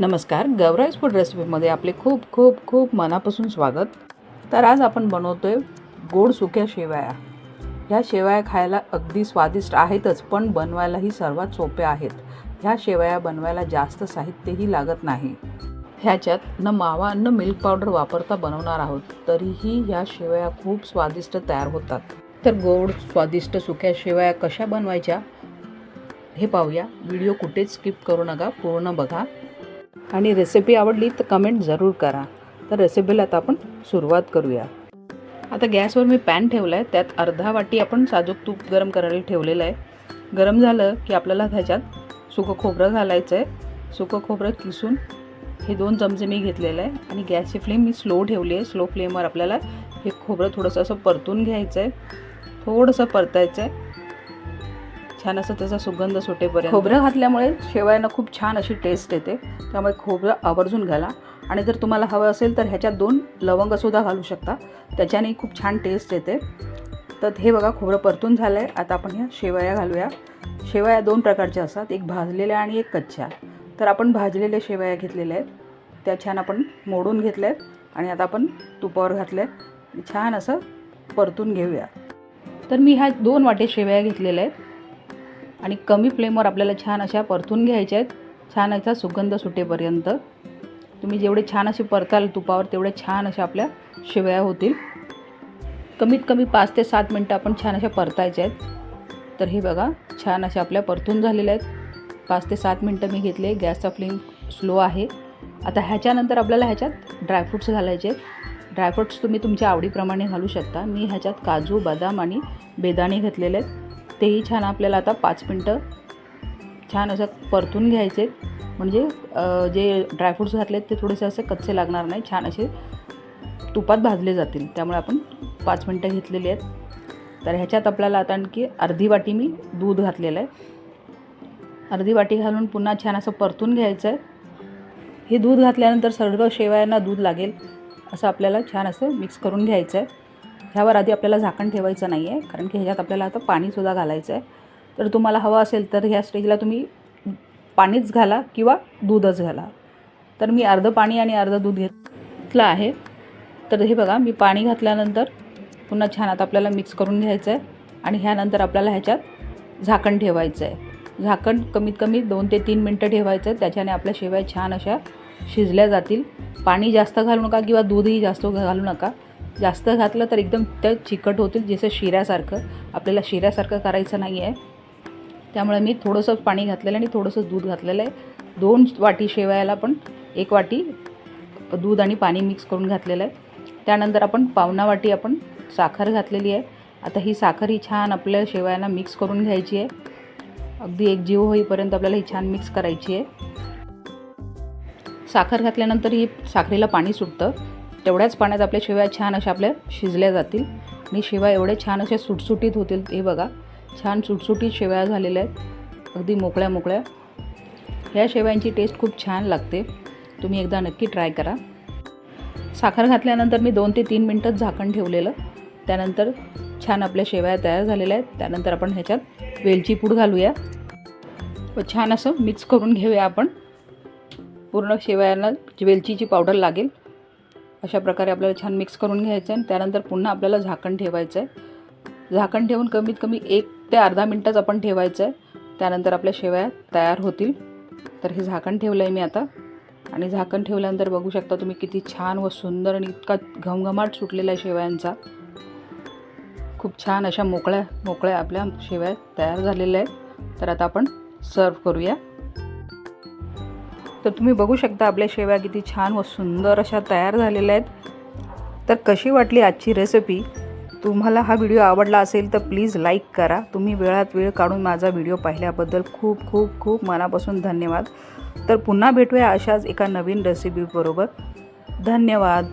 नमस्कार गवराईज फूड रेसिपीमध्ये आपले खूप खूप खूप मनापासून स्वागत. तर आज आपण बनवतोय गोड सुक्या शेवया. ह्या शेवया खायला अगदी स्वादिष्ट आहेतच पण बनवायलाही सर्वात सोप्या आहेत. ह्या शेवया बनवायला जास्त साहित्यही लागत नाही. ह्याच्यात न मावा न मिल्क पावडर वापरता बनवणार आहोत तरीही ह्या शेवया खूप स्वादिष्ट तयार होतात. तर गोड स्वादिष्ट सुक्या शेवया कशा बनवायच्या हे पाहूया. व्हिडिओ कुठेच स्किप करू नका पूर्ण बघा. आणि रेसिपी आवडली तर कमेंट जरूर करा. तर रेसिपीला आता आपण सुरुवात करूया. आता गॅसवर मी पॅन ठेवला आहे त्यात अर्धा वाटी आपण साजूक तूप गरम करायला ठेवलेलं आहे. गरम झालं की आपल्याला त्याच्यात सुकं खोबरं घालायचं आहे सुकं खोबरं किसून हे दोन चमचे मी घेतलेलं आहे. आणि गॅसची फ्लेम मी स्लो ठेवली आहे. स्लो फ्लेमवर आपल्याला हे खोबरं थोडंसं असं परतून घ्यायचं आहे थोडंसं परतायचं आहे छान असं त्याचा सुगंध सुटेपर्यंत. खोबरं घातल्यामुळे शेवयांना खूप छान अशी टेस्ट येते. त्यामुळे खोबरं आवर्जून घाला. आणि जर तुम्हाला हवं असेल तर ह्याच्यात दोन लवंगसुद्धा घालू शकता. त्याच्याने खूप छान टेस्ट येते. तर हे बघा खोबरं परतून झालं आहे आता आपण ह्या शेवया घालूया. शेवया दोन प्रकारच्या असतात. एक भाजलेल्या आणि एक कच्च्या. तर आपण भाजलेल्या शेवया घेतलेल्या आहेत. त्या छान आपण मोडून घेतल्या आहेत आणि आता आपण तुपावर घातल्या आहेत छान असं परतून घेऊया. तर मी ह्या दोन वाटे शेवया घेतलेल्या आहेत. आणि कमी फ्लेमवर आपल्याला छान अशा परतून घ्यायच्या आहेत. छान याचा सुगंध सुटेपर्यंत. तुम्ही जेवढे छान असे परताल तुपावर तेवढे छान अशा आपल्या शेवया होतील. कमीत कमी पाच ते सात मिनटं आपण छान अशा परतायच्या आहेत. तर हे बघा छान अशा आपल्या परतून झालेल्या आहेत. पाच ते सात मिनटं मी घेतले गॅसचा फ्लेम स्लो आहे. आता ह्याच्यानंतर आपल्याला ह्याच्यात ड्रायफ्रूट्स घालायचे आहेत. ड्रायफ्रूट्स तुम्ही तुमच्या आवडीप्रमाणे घालू शकता. मी ह्याच्यात काजू बदाम आणि बेदाणे घेतलेले आहेत. तेही छान आपल्याला आता पाच मिनटं छान असं परतून घ्यायचे. म्हणजे जे ड्रायफ्रूट्स घातलेत ते थोडेसे असे कच्चे लागणार नाही छान असे तुपात भाजले जातील. त्यामुळे आपण पाच मिनटं घेतलेली आहेत. तर ह्याच्यात आपल्याला आता आणखी अर्धी वाटी मी दूध घातलेलं आहे. अर्धी वाटी घालून पुन्हा छान असं परतून घ्यायचं आहे हे दूध घातल्यानंतर सर्व शेवयांना दूध लागेल असं आपल्याला छान असं मिक्स करून घ्यायचं आहे ह्यावर आधी आपल्याला झाकण ठेवायचं नाही आहे कारण की ह्याच्यात आपल्याला आता पाणीसुद्धा घालायचं आहे तर तुम्हाला हवं असेल तर ह्या स्टेजला तुम्ही पाणीच घाला किंवा दूधच घाला. तर मी अर्धं पाणी आणि अर्धं दूध घेतलं आहे. तर हे बघा मी पाणी घातल्यानंतर पुन्हा छान आता आपल्याला मिक्स करून घ्यायचं आहे आणि ह्यानंतर आपल्याला ह्याच्यात झाकण ठेवायचं आहे झाकण कमीत कमी दोन ते तीन मिनटं ठेवायचं आहे त्याच्याने आपल्या शेवया छान अशा शिजल्या जातील. पाणी जास्त घालू नका किंवा दूधही जास्त घालू नका. जास्त घातलं तर एकदम त्या चिकट होतील जसं शिऱ्यासारखं. आपल्याला शिऱ्यासारखं करायचं नाही आहे. त्यामुळे मी थोडंसं पाणी घातलेलं आणि थोडंसं दूध घातलेलं आहे. दोन वाटी शेवयाला पण एक वाटी दूध आणि पाणी मिक्स करून घातलेलं आहे. त्यानंतर आपण पावणा वाटी आपण साखर घातलेली आहे. आता ही साखर ही छान आपल्या शेवयांना मिक्स करून घ्यायची आहे. अगदी एक जीव होईपर्यंत आपल्याला ही छान मिक्स करायची आहे. साखर घातल्यानंतर ही साखरेला पाणी सुटतं. तेवढ्याच पाण्यात आपल्या शेवया छान अशा आपल्या शिजल्या जातील. आणि शेवया एवढे छान अशा सुटसुटीत होतील. हे बघा छान सुटसुटीत शेवया झालेल्या आहेत. अगदी मोकळ्या मोकळ्या. ह्या शेवयांची टेस्ट खूप छान लागते. तुम्ही एकदा नक्की ट्राय करा. साखर घातल्यानंतर मी दोन ते तीन मिनटंच झाकण ठेवलेलं. त्यानंतर छान आपल्या शेवया तयार झालेल्या आहेत. त्यानंतर आपण ह्याच्यात वेलची पूड घालूया. व छान असं मिक्स करून घेऊया आपण. पूर्ण शेवयांना वेलचीची पावडर लागेल. अशा प्रकारे आपल्याला छान मिक्स करून घ्यायचं आहे. आणि त्यानंतर पुन्हा आपल्याला झाकण ठेवायचं आहे. झाकण ठेवून कमीत कमी एक ते अर्धा मिनटंच आपण ठेवायचं आहे. त्यानंतर आपल्या शेवया तयार होतील. तर हे झाकण ठेवलं आहे मी आता. आणि झाकण ठेवल्यानंतर बघू शकता तुम्ही किती छान व सुंदर आणि इतका घमघमाट सुटलेला आहे शेवयांचा. खूप छान अशा मोकळ्या मोकळ्या आपल्या शेवया तयार झालेल्या आहेत. तर आता आपण सर्व करूया. तर तुम्ही बघू शकता आपल्या शेव्या किती छान व सुंदर अशा तयार झालेल्या आहेत. तर कशी वाटली आजची रेसिपी तुम्हाला हा व्हिडिओ आवडला असेल तर प्लीज लाईक करा. तुम्ही वेळात वेळ काढून माझा व्हिडिओ पाहिल्याबद्दल खूप खूप खूप मनापासून धन्यवाद. तर पुन्हा भेटूया अशाच एका नवीन रेसिपीबरोबर धन्यवाद.